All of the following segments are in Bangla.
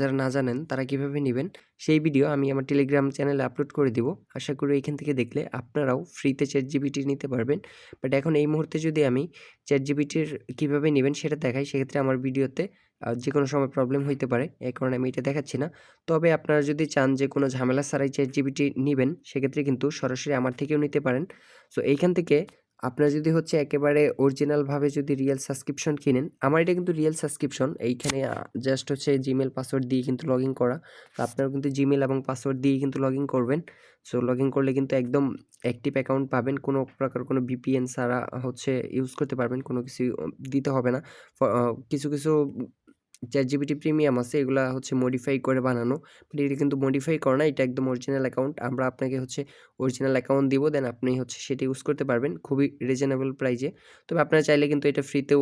যারা না জানেন তারা কীভাবে নেবেন, সেই ভিডিও আমি আমার টেলিগ্রাম চ্যানেলে আপলোড করে দিব। আশা করি এখান থেকে দেখলে আপনারাও ফ্রিতে চ্যাট জিবিটি নিতে পারবেন। বাট এখন এই মুহূর্তে যদি আমি চ্যাট জিবিটির কীভাবে নেবেন সেটা দেখাই, সেক্ষেত্রে আমার ভিডিওতে যে কোনো সময় প্রবলেম হইতে পারে, এই কারণে আমি এটা দেখাচ্ছি না। তবে আপনারা যদি চান যে কোনো ঝামেলা ছাড়াই চ্যাট জিবিটি নেবেন, সেক্ষেত্রে কিন্তু সরাসরি আমার থেকেও নিতে পারেন। সো এইখান থেকে আপনারা যদি হচ্ছে একেবারে অরিজিনালভাবে যদি রিয়েল সাবস্ক্রিপশন কিনেন, আমার এটা কিন্তু রিয়েল সাবস্ক্রিপশন এইখানে জাস্ট হচ্ছে জিমেল পাসওয়ার্ড দিয়ে কিন্তু লগ ইন করা। তো আপনারা কিন্তু জিমেল এবং পাসওয়ার্ড দিয়ে কিন্তু লগ ইন করবেন। সো লগ ইন করলে কিন্তু একদম অ্যাক্টিভ অ্যাকাউন্ট পাবেন, কোনো প্রকার কোনো ভিপিএন ছাড়া হচ্ছে ইউজ করতে পারবেন, কোনো কিছু দিতে হবে না। কিছু কিছু চ্যাট জিবিটি প্রিমিয়াম আছে, এগুলা হচ্ছে মডিফাই করে বানানো। বাট এটা কিন্তু মডিফাই করা না, এটা একদম অরিজিনাল অ্যাকাউন্ট আমরা আপনাকে হচ্ছে অরিজিনাল অ্যাকাউন্ট দিব দেন আপনি হচ্ছে সেটা ইউজ করতে পারবেন খুবই রিজনেবল প্রাইজে তবে আপনারা চাইলে কিন্তু এটা ফ্রিতেও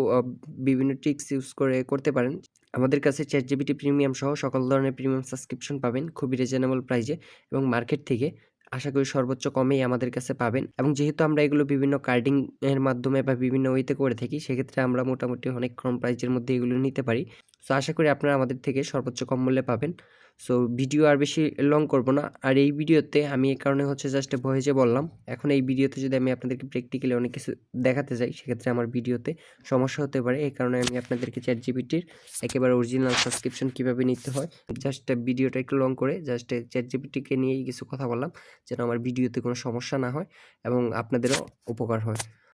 বিভিন্ন ট্রিক্স ইউজ করে করতে পারেন। আমাদের কাছে চ্যাট জিবিটি প্রিমিয়াম সহ সকল ধরনের প্রিমিয়াম সাবস্ক্রিপশন পাবেন, খুবই রিজনেবল প্রাইজে এবং মার্কেট থেকে। আশা করি সর্বোচ্চ কমেই আমাদের কাছে পাবেন। এবং যেহেতু আমরা এগুলো বিভিন্ন কার্ডিং এর মাধ্যমে বা বিভিন্ন ওয়েতে করে থাকি, সেক্ষেত্রে আমরা মোটামুটি অনেক কম প্রাইজের মধ্যে এগুলো নিতে পারি। সো আশা করি আপনারা আমাদের থেকে সর্বোচ্চ কম মূল্যে পাবেন। সো ভিডিও আর বেশি লং করব না। আর এই ভিডিওতে আমি এই কারণে হচ্ছে জাস্ট ভয়েসে বললাম। এখন এই ভিডিওতে যদি আমি আপনাদেরকে প্র্যাকটিক্যালি অনেক কিছু দেখাতে যাই, সেক্ষেত্রে আমার ভিডিওতে সমস্যা হতে পারে। এই কারণে আমি আপনাদেরকে চ্যাট জিবিটির একেবারে অরিজিনাল সাবস্ক্রিপশন কীভাবে নিতে হয় জাস্ট ভিডিওটা একটু লং করে জাস্ট চ্যাট জিবিটিকে নিয়েই কিছু কথা বললাম, যেন আমার ভিডিওতে কোনো সমস্যা না হয় এবং আপনাদেরও উপকার হয়।